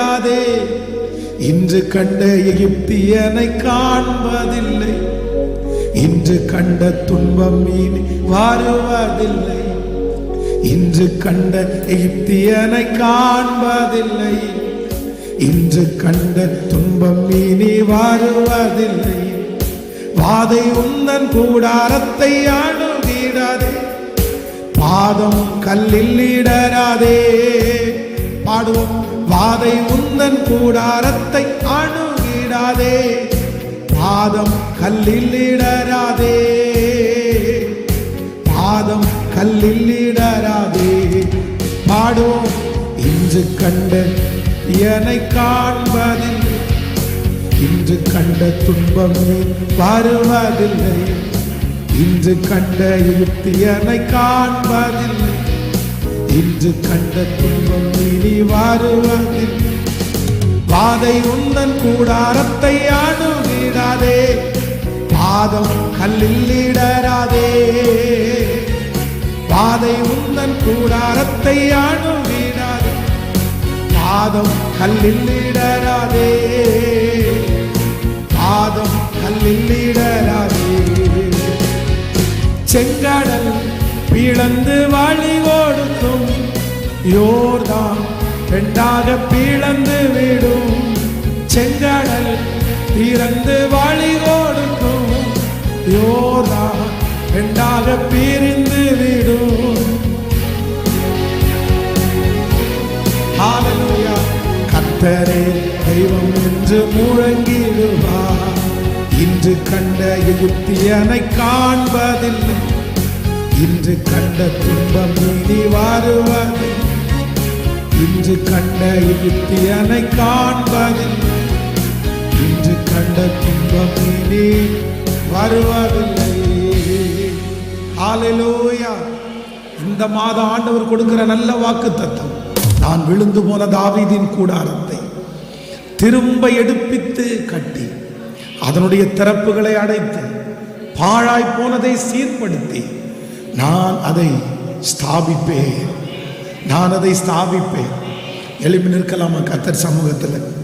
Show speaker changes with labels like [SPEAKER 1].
[SPEAKER 1] விடாதே. இன்று கண்ட எகிப்தியனை காண்பதில்லை. இன்று கண்ட துன்பம் இனி வருவதில்லை. இன்று கண்ட எகிப்தியனை காண்பதில்லை. இன்று கண்ட துன்பம் இனி வருவதில்லை. வாதை உந்தன் கூடாரத்தை அணுகிடாதே. பாதம் கல்லில் இடராதே பாடுவோம் பாதை உந்தன் கூடாரத்தை அணுகிடாதே. பாதம் கல்லில் இடராதே பாதம் கல்லில் இடராதே பாடுவோம் இன்று கண்ட என்னை காண்பதில். இன்று கண்ட துன்பம் வருவதில்லை. இன்று கண்ட யுக்தியனை காண்பதில்லை இன்று கண்ட துன்பம் இனி வாருவது. பாதை உந்தன் கூடாரத்தை அணுகிடாதே பாதம் கல்லில் இடராதே. பாதை உந்தன் கூடாரத்தை அணுகிடாதே பாதம் கல்லில் இடராதே. பாதம் கல்லில் இடராதே. செங்கடல் பிளந்து வாழிவ யோர்தான் ரெண்டாக பிளந்து விடும் செங்கடல் திறந்து வழி கொடுக்கும். யோர்தான் ரெண்டாக பிரிந்து விடும். ஹalleluya கர்த்தரே தெய்வம் என்று முழங்கிடுவார். இன்று கண்ட எகிப்தியனை காண்பதில்லை. இன்று கண்ட துன்பம் இனி வருவதில்லை. இன்று கண்ட எகிப்தியனை காண்பதில்லை இன்று கண்ட துன்பம் வருவதில்லை. இந்த மாதம் ஆண்டவர் கொடுக்கிற நல்ல வாக்கு தத்தம் நான் விழுந்து போன தாவீதின் கூடாரத்தை திரும்ப எடுப்பித்து கட்டி அதனுடைய திறப்புகளை அடைத்து பாழாய் போனதை சீர்படுத்தி நான் அதை ஸ்தாபிப்பேன். நான் அதை ஸ்தாபிப்பேன். எழுப்பி நிற்கலாமா கத்தர் சமூகத்தில்?